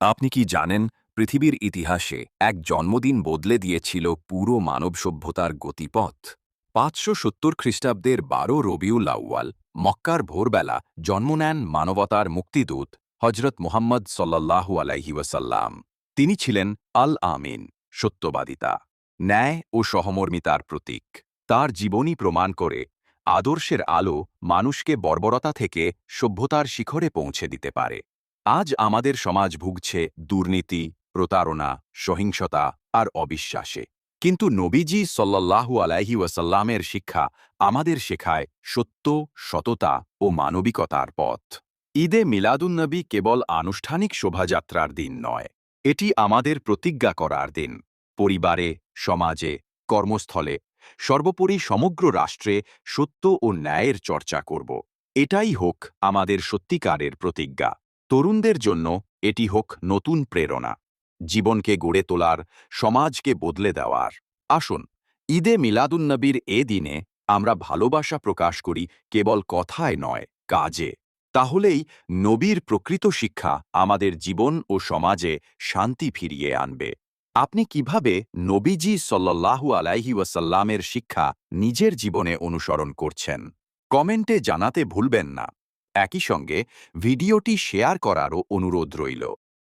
আপনি কি জানেন, পৃথিবীর ইতিহাসে এক জন্মদিন বদলে দিয়েছিল পুরো মানব সভ্যতার গতিপথ? পাঁচশো সত্তর খ্রিস্টাব্দের বারো রবিউল আউয়াল, মক্কার ভোরবেলা জন্ম নেন মানবতার মুক্তিদূত হজরত মোহাম্মদ সল্লাল্লাহু আলাইহি ওয়াসাল্লাম। তিনি ছিলেন আল আমিন, সত্যবাদিতা, ন্যায় ও সহমর্মিতার প্রতীক। তার জীবনী প্রমাণ করে আদর্শের আলো মানুষকে বর্বরতা থেকে সভ্যতার শিখরে পৌঁছে দিতে পারে। আজ আমাদের সমাজ ভুগছে দুর্নীতি, প্রতারণা, সহিংসতা আর অবিশ্বাসে। কিন্তু নবীজি সল্লাল্লাহু আলাইহি ওয়াসাল্লামের শিক্ষা আমাদের শেখায় সত্য, সততা ও মানবিকতার পথ। ঈদে মিলাদুন্নবী কেবল আনুষ্ঠানিক শোভাযাত্রার দিন নয়, এটি আমাদের প্রতিজ্ঞা করার দিন। পরিবারে, সমাজে, কর্মস্থলে সর্বোপরি সমগ্র রাষ্ট্রে সত্য ও ন্যায়ের চর্চা করব। এটাই হোক আমাদের সত্যিকারের প্রতিজ্ঞা। তরুণদের জন্য এটি হোক নতুন প্রেরণা, জীবনকে গড়ে তোলার, সমাজকে বদলে দেওয়ার। আসুন, ঈদে মিলাদুন্নবীর এ দিনে আমরা ভালোবাসা প্রকাশ করি কেবল কথায় নয়, কাজে। তাহলেই নবীর প্রকৃত শিক্ষা আমাদের জীবন ও সমাজে শান্তি ফিরিয়ে আনবে। আপনি কীভাবে নবীজি সল্লাল্লাহু আলাইহি ওয়াসাল্লামের শিক্ষা নিজের জীবনে অনুসরণ করছেন? কমেন্টে জানাতে ভুলবেন না। একই সঙ্গে ভিডিওটি শেয়ার করারও অনুরোধ রইল।